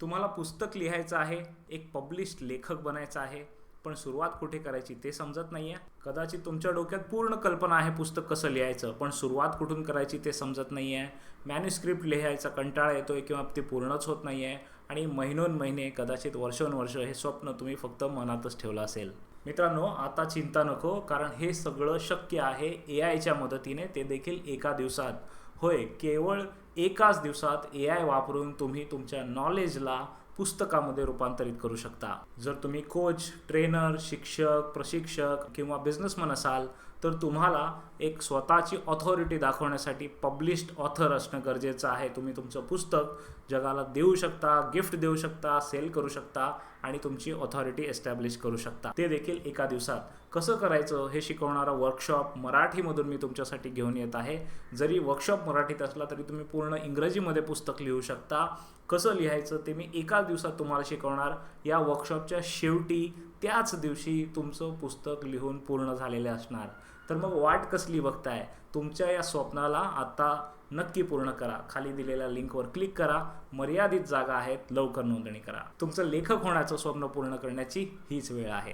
तुम्हाला पुस्तक लिहायचं आहे एक पब्लिश्ड लेखक बनायचं आहे पण सुरुवात कुठे करायची ते समजत नाही आहे कदाचित तुमच्या डोक्यात पूर्ण कल्पना आहे पुस्तक कसं लिहायचं पण सुरुवात कुठून करायची ते समजत नाही आहे मॅन्युस्क्रिप्ट लिहायचा कंटाळा येतो आहे किंवा ते पूर्णच होत नाही आहे आणि महिनोन महिने कदाचित वर्षोनवर्ष हे स्वप्न तुम्ही फक्त मनातच ठेवलं असेल. मित्रांनो आता चिंता नको कारण हे सगळं शक्य आहे ए आयच्या मदतीने ते देखील एका दिवसात. होय केवळ एकाच दिवसात ए आय वापरून तुम्ही तुमच्या नॉलेजला पुस्तकामध्ये रूपांतरित करू शकता. जर तुम्ही कोच ट्रेनर शिक्षक प्रशिक्षक किंवा बिझनेसमन असाल तर तुम्हाला एक स्वतःची ऑथॉरिटी दाखवण्यासाठी पब्लिश्ड ऑथर असणं गरजेचं आहे. तुम्ही तुमचं पुस्तक जगाला देऊ शकता गिफ्ट देऊ शकता सेल करू शकता आणि तुमची ऑथॉरिटी एस्टॅब्लिश करू शकता. ते देखील एका दिवसात. कसं करायचं हे शिकवणारा वर्कशॉप मराठीमधून मी तुमच्यासाठी घेऊन येत आहे. जरी वर्कशॉप मराठीत असला तरी तुम्ही पूर्ण इंग्रजीमध्ये पुस्तक लिहू शकता. कसं लिहायचं ते मी एका दिवसात तुम्हाला शिकवणार. या वर्कशॉपच्या शेवटी त्याच दिवशी तुमचं पुस्तक लिहून पूर्ण झालेले असणार. तर मग वाट कसली बघताय? तुमच्या या स्वप्नाला आता नक्की पूर्ण करा. खाली दिलेल्या लिंकवर क्लिक करा. मर्यादित जागा आहेत. लवकर नोंदणी करा. तुमचं लेखक होण्याचं स्वप्न पूर्ण करण्याची हीच वेळ आहे.